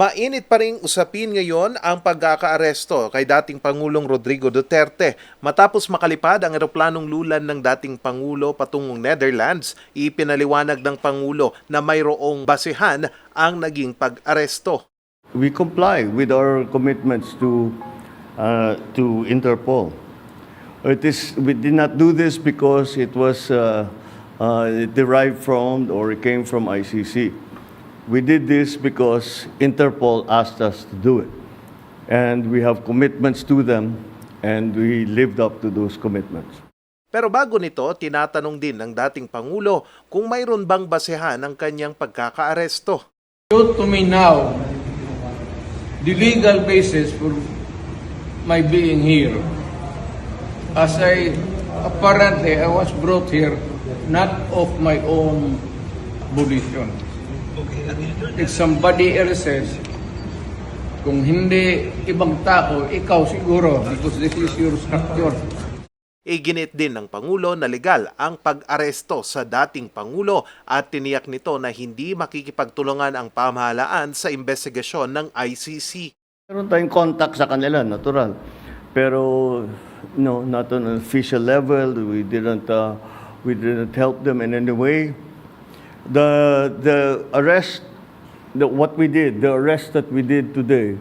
Mainit pa rin usapin ngayon ang pagkakaaresto kay dating Pangulong Rodrigo Duterte. Matapos makalipad ang eroplanong lulan ng dating Pangulo patungong Netherlands, ipinaliwanag ng Pangulo na mayroong basehan ang naging pag-aresto. We comply with our commitments to uh, to Interpol. It is we did not do this because it was uh, uh, derived from or it came from ICC. We did this because Interpol asked us to do it, and we have commitments to them, and we lived up to those commitments. Pero bago nito, tinatanong din ng dating Pangulo kung mayroon bang basehan ang kanyang pagkakaaresto. Show to me now the legal basis for my being here. As I apparently I was brought here not of my own volition. If somebody else says, kung hindi ibang tao, ikaw siguro, because this is your structure. Iginit din ng Pangulo na legal ang pag-aresto sa dating Pangulo at tiniyak nito na hindi makikipagtulungan ang pamahalaan sa investigasyon ng ICC. Meron tayong contact sa kanila, natural. Pero no, not on an official level. We didn't uh, we didn't help them in any way. The the arrest the, what we did, the arrest that we did today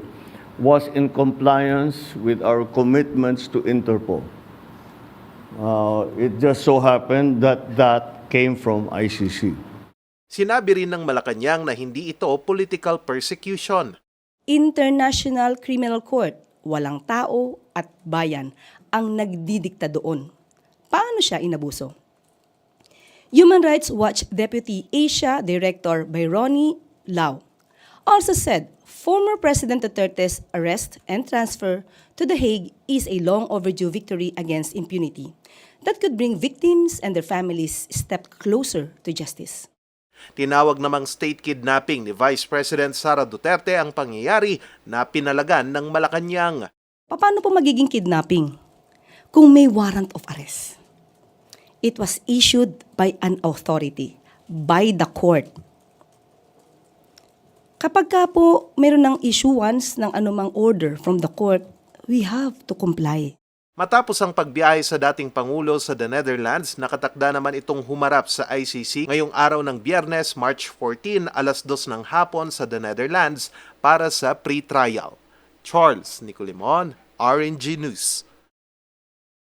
was in compliance with our commitments to Interpol. Uh, it just so happened that that came from ICC. Sinabi rin ng Malacanang na hindi ito political persecution. International Criminal Court, walang tao at bayan ang nagdidikta doon. Paano siya inabuso? Human Rights Watch Deputy Asia Director Byrony Lau also said former President Duterte's arrest and transfer to The Hague is a long overdue victory against impunity that could bring victims and their families a step closer to justice. Tinawag namang state kidnapping ni Vice President Sara Duterte ang pangyayari na pinalagan ng Malacanang. Paano po magiging kidnapping? Kung may warrant of arrest. It was issued by an authority, by the court. Kapag ka po meron ng issuance ng anumang order from the court, we have to comply. Matapos ang pagbiyahe sa dating Pangulo sa the Netherlands, nakatakda naman itong humarap sa ICC ngayong araw ng Biyernes, March 14, alas 2 ng hapon sa the Netherlands para sa pre-trial. Charles Nicolimon, RNG News.